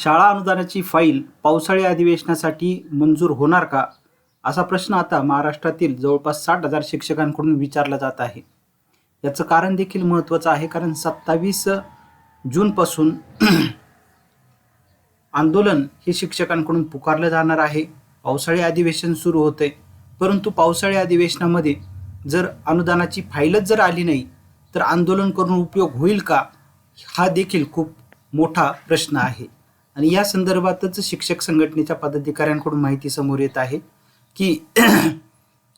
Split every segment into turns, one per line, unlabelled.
शाळा अनुदानाची फाईल पावसाळी अधिवेशनासाठी मंजूर होणार का? असा प्रश्न आता महाराष्ट्रातील जवळपास साठ हजार शिक्षकांकडून विचारला जात आहे. याचं कारण देखील महत्त्वाचं आहे कारण सत्तावीस जूनपासून आंदोलन हे शिक्षकांकडून पुकारलं जाणार आहे. पावसाळी अधिवेशन सुरू होते परंतु पावसाळी अधिवेशनामध्ये जर अनुदानाची फाईलच जर आली नाही तर आंदोलन करून उपयोग होईल का? हा देखील खूप मोठा प्रश्न आहे. आणि या संदर्भातच शिक्षक संघटनेच्या पदाधिकाऱ्यांकडून माहिती समोर येत आहे की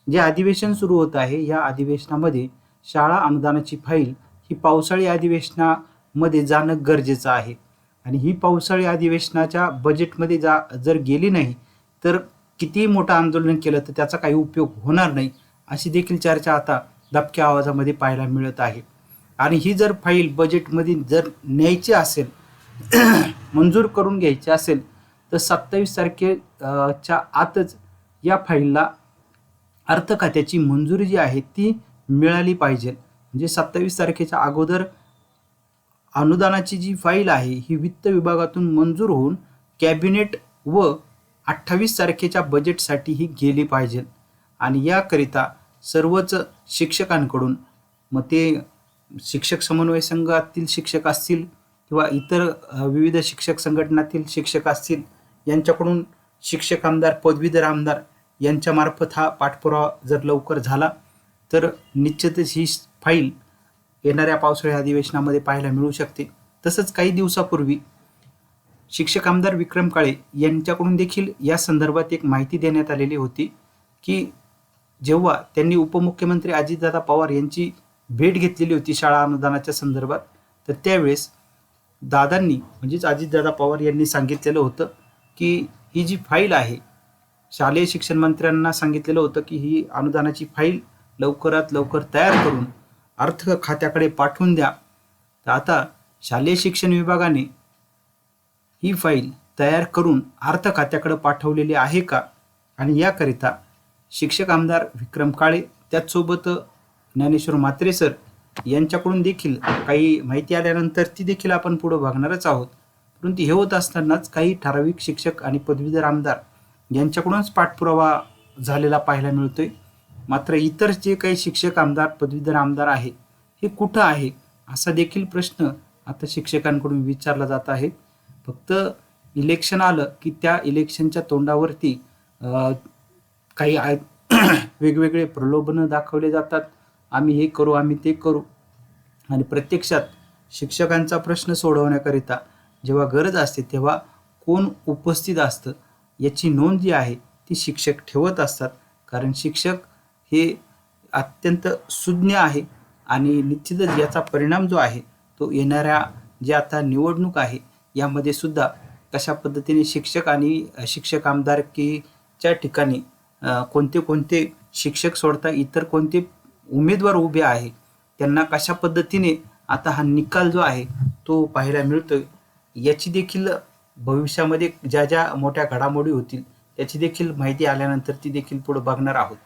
जे अधिवेशन सुरू होत आहे या अधिवेशनामध्ये शाळा अनुदानाची फाईल ही पावसाळी अधिवेशनामध्ये जाणं गरजेचं आहे. आणि ही पावसाळी अधिवेशनाच्या बजेटमध्ये जा जर गेली नाही तर कितीही मोठं आंदोलन केलं तर त्याचा काही उपयोग होणार नाही अशी देखील चर्चा आता दबक्या आवाजामध्ये पाहायला मिळत आहे. आणि ही जर फाईल बजेटमध्ये जर न्यायची असेल मंजूर करून घ्यायची असेल तर सत्तावीस तारखेच्या आतच या फाईलला अर्थ खात्याची मंजुरी जी आहे ती मिळाली पाहिजे. म्हणजे सत्तावीस तारखेच्या अगोदर अनुदानाची जी फाईल आहे ही वित्त विभागातून मंजूर होऊन कॅबिनेट व अठ्ठावीस तारखेच्या बजेटसाठी ही गेली पाहिजे. आणि याकरिता सर्वच शिक्षकांकडून मग ते शिक्षक समन्वय संघातील शिक्षक असतील किंवा इतर विविध शिक्षक संघटनातील शिक्षक असतील यांच्याकडून शिक्षक आमदार पदवीधर आमदार यांच्यामार्फत हा पाठपुरावा जर लवकर झाला तर निश्चितच ही फाईल येणाऱ्या पावसाळी अधिवेशनामध्ये पाहायला मिळू शकते. तसंच काही दिवसापूर्वी शिक्षक आमदार विक्रम काळे यांच्याकडून देखील या संदर्भात एक माहिती देण्यात आलेली होती की जेव्हा त्यांनी उपमुख्यमंत्री अजितदादा पवार यांची भेट घेतलेली होती शाळा अनुदानाच्या संदर्भात तर त्यावेळेस दादांनी म्हणजेच अजितदादा पवार यांनी सांगितलेलं होतं की ही जी फाईल आहे शालेय शिक्षण मंत्र्यांना सांगितलेलं होतं की ही अनुदानाची फाईल लवकरात लवकर तयार करून अर्थ खात्याकडे पाठवून द्या. तर आता शालेय शिक्षण विभागाने ही फाईल तयार करून अर्थ खात्याकडे पाठवलेली आहे का? आणि याकरिता शिक्षक आमदार विक्रम काळे त्याचसोबत ज्ञानेश्वर म्हात्रे सर यांच्याकडून देखील काही माहिती आल्यानंतर ती देखील आपण पुढं बघणारच आहोत. परंतु हे होत असतानाच काही ठराविक शिक्षक आणि पदवीधर आमदार यांच्याकडूनच पाठपुरावा झालेला पाहायला मिळतोय. मात्र इतर जे काही शिक्षक आमदार पदवीधर आमदार आहे हे कुठं आहे असा देखील प्रश्न आता शिक्षकांकडून विचारला जात आहे. फक्त इलेक्शन आलं की त्या इलेक्शनच्या तोंडावरती काही वेगवेगळे प्रलोभनं दाखवले जातात. आम्ही हे करू आम्ही ते करू. आणि प्रत्यक्षात शिक्षकांचा प्रश्न सोडवण्याकरिता जेव्हा गरज असते तेव्हा कोण उपस्थित असतं याची नोंद जी आहे ती शिक्षक ठेवत असतात. कारण शिक्षक हे अत्यंत सुज्ञ आहे आणि निश्चितच याचा परिणाम जो आहे तो येणाऱ्या जे आता निवडणूक आहे यामध्ये सुद्धा कशा पद्धतीने शिक्षक आणि शिक्षक आमदारकीच्या ठिकाणी कोणते कोणते शिक्षक सोडता इतर कोणते उमेदवार उभे आहे. त्यांना कशा पद्धतीने आता हा निकाल जो आहे तो पाहायला मिळतो याची देखील भविष्यामध्ये ज्या ज्या मोठ्या घडामोडी होतील त्याची देखील माहिती आल्यानंतर ती देखील पुढे बघणार आहोत.